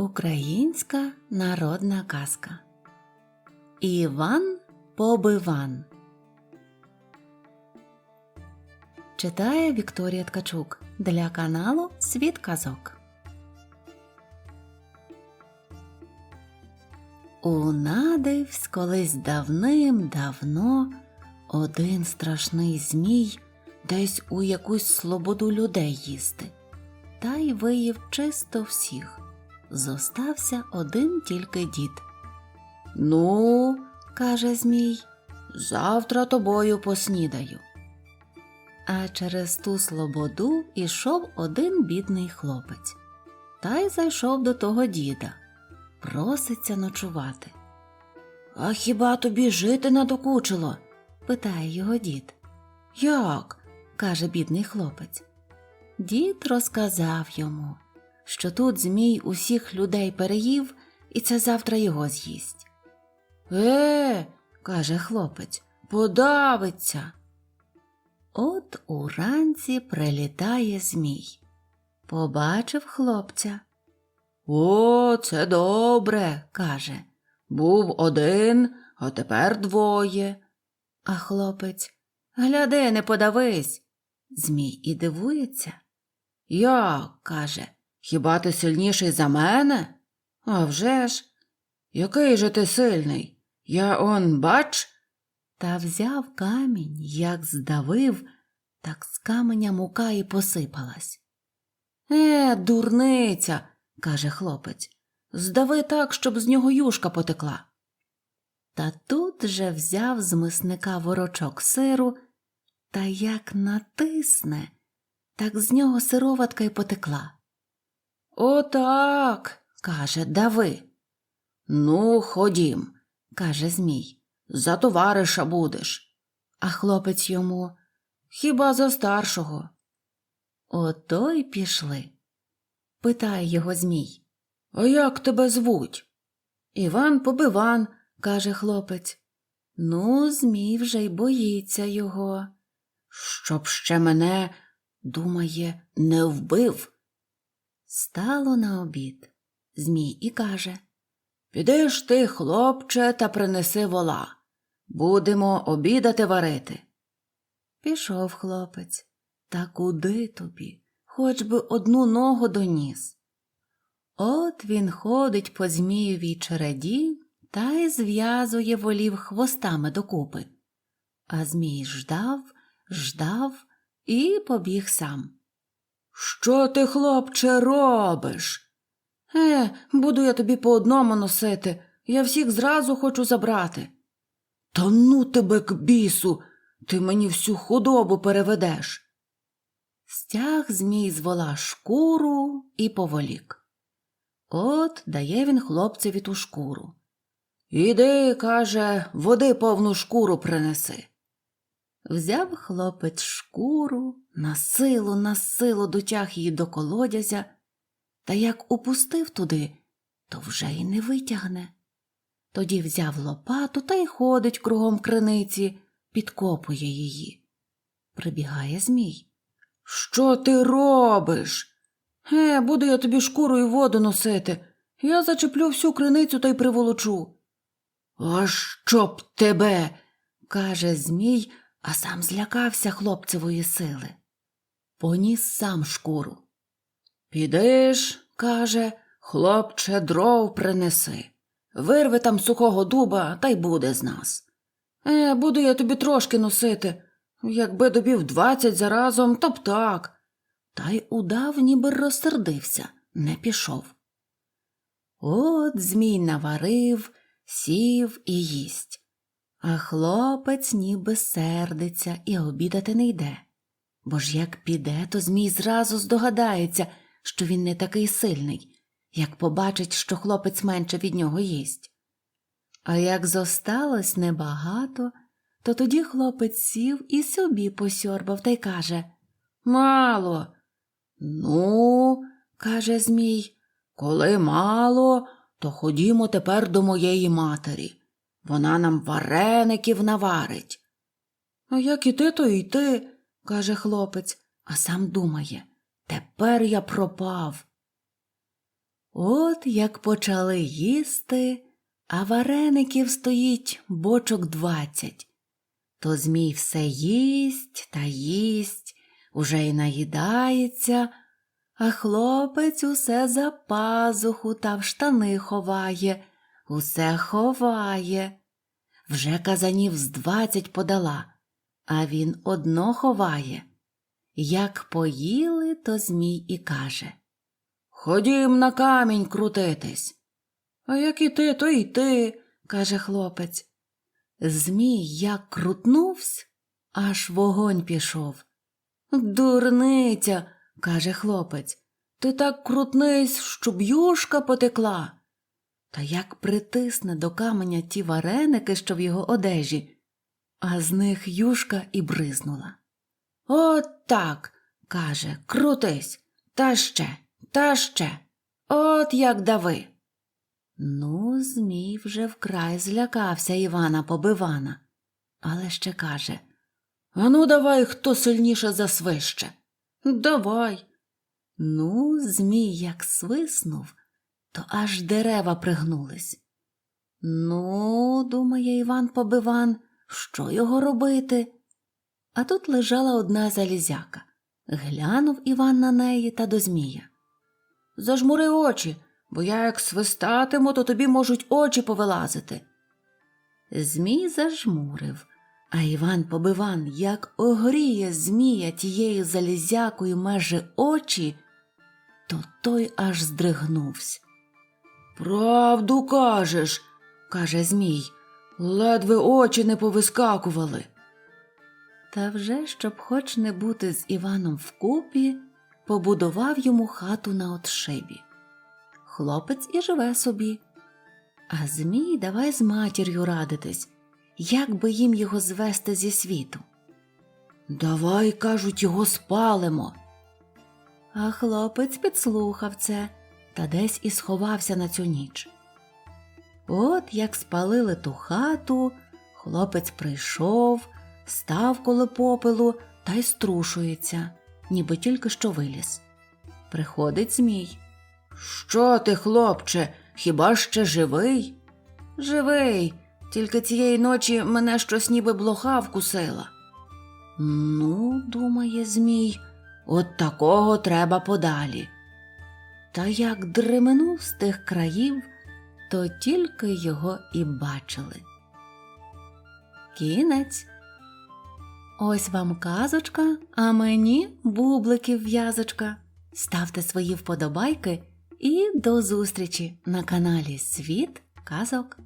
Українська народна казка. Іван Побиван. Читає Вікторія Ткачук для каналу Світ Казок. У Надивсь колись давним-давно один страшний змій десь у якусь слободу людей їсти, та й виїв чисто всіх. Зостався один тільки дід. Ну, каже Змій, завтра тобою поснідаю. А через ту слободу ішов один бідний хлопець. Та й зайшов до того діда. Проситься ночувати. А хіба тобі жити надокучило? питає його дід. Як? каже бідний хлопець. Дід розказав йому, що тут Змій усіх людей переїв, і це завтра його з'їсть. Е, каже хлопець, подавиться. От уранці прилітає Змій. Побачив хлопця. О, це добре, каже. Був один, а тепер двоє. А хлопець Гляди, не подавись. Змій і дивується. Як, каже, хіба ти сильніший за мене? «А вже ж! Який же ти сильний? Я он бач. Та взяв камінь, як здавив, так з каменя мука і посипалась. Е, дурниця, каже хлопець, здави так, щоб з нього юшка потекла. Та тут же взяв з мисника ворочок сиру та як натисне, так з нього сироватка й потекла. Отак, каже, дави. Ну, ходім, каже Змій, за товариша будеш. А хлопець йому хіба за старшого. Ото й пішли. Питає його Змій. А як тебе звуть? Іван Побиван, каже хлопець. Ну, Змій вже й боїться його. Щоб ще мене, думає, не вбив. Стало на обід. Змій і каже Підеш ти, хлопче, та принеси вола. Будемо обідати варити. Пішов хлопець. Та куди тобі? Хоч би одну ногу доніс. От він ходить по Змієвій череді та й зв'язує волів хвостами докупи. А Змій ждав, ждав і побіг сам. Що ти, хлопче, робиш? Е, буду я тобі по одному носити, я всіх зразу хочу забрати. Та ну тебе к бісу, ти мені всю худобу переведеш. Стяг змій з вола шкуру і поволік. От дає він хлопцеві ту шкуру. Іди, каже, води повну шкуру принеси. Взяв хлопець шкуру, на силу, на силу дотяг її до колодязя, та як упустив туди, то вже й не витягне. Тоді взяв лопату та й ходить кругом криниці, підкопує її. Прибігає Змій. Що ти робиш? Е, буду я тобі шкуру і воду носити. Я зачеплю всю криницю та й приволочу. А щоб тебе, каже Змій, а сам злякався хлопцевої сили. Поніс сам шкуру. Підеш, каже, хлопче, дров принеси. Вирви там сухого дуба, та й буде з нас. Е, буду я тобі трошки носити. Якби добів двадцять заразом, то б так. Та й удав, ніби розсердився, не пішов. От Змій наварив, сів і їсть. А хлопець ніби сердиться і обідати не йде. Бо ж як піде, то Змій зразу здогадається, що він не такий сильний, як побачить, що хлопець менше від нього їсть. А як зосталось небагато, то тоді хлопець сів і собі посьорбав та й каже Мало. Ну, каже Змій, коли мало, то ходімо тепер до моєї матері. Вона нам вареників наварить. А як іти, то йти, каже хлопець, а сам думає тепер я пропав. От як почали їсти, а вареників стоїть бочок двадцять. То Змій все їсть та їсть, уже й наїдається, а хлопець усе за пазуху та в штани ховає, усе ховає. Вже казанів з двадцять подала, а він одно ховає. Як поїли, то Змій і каже Ходім на камінь крутитись. А як і ти, то й ти, каже хлопець. Змій як крутнувсь, аж вогонь пішов. Дурниця, каже хлопець, ти так крутнись, щоб юшка потекла. Та як притисне до каменя ті вареники, що в його одежі, а з них юшка і бризнула. От так, каже, крутись, та ще, та ще, от як дави. Ну, Змій вже вкрай злякався Івана Побивана, але ще каже Ану, давай, хто сильніше засвище. Давай. Ну, Змій як свиснув, то аж дерева пригнулись. Ну, думає Іван Побиван, що його робити? А тут лежала одна залізяка. Глянув Іван на неї та до Змія. Зажмури очі, бо я як свистатиму, то тобі можуть очі повилазити. Змій зажмурив, а Іван Побиван як огріє Змія тією залізякою межі очі, то той аж здригнувся. Правду кажеш, каже Змій, ледве очі не повискакували. Та вже, щоб хоч не бути з Іваном вкупі, побудував йому хату на отшибі. Хлопець і живе собі. А Змій давай з матір'ю радитись, як би їм його звести зі світу. Давай, кажуть, його спалимо. А хлопець підслухав це та десь і сховався на цю ніч. От як спалили ту хату, хлопець прийшов, став коло попелу та й струшується, ніби тільки що виліз. Приходить Змій. Що ти, хлопче, хіба ще живий? Живий, тільки цієї ночі мене щось ніби блоха вкусила. Ну, думає Змій, от такого треба подалі. Та як дременув з тих країв, то тільки його і бачили. Кінець. Ось вам казочка, а мені бубликів в'язочка. Ставте свої вподобайки і до зустрічі на каналі Світ Казок.